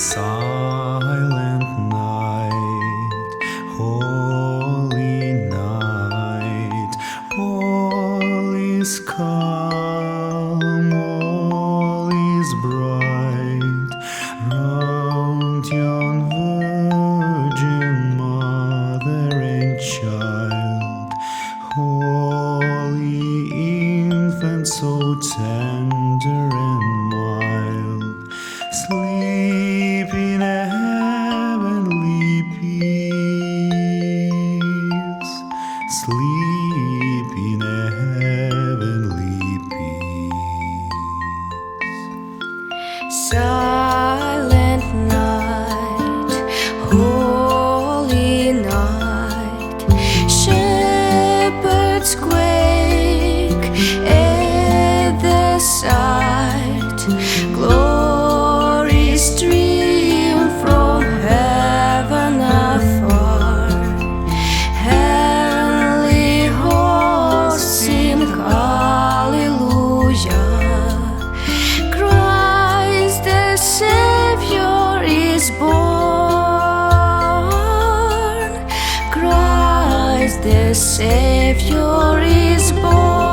Silent night, holy night, all is calm, all is bright. Round yon virgin mother and child, holy infant, so tender and mild, sleep sleep in a heavenly peace. Silent is born, Christ the Savior is born.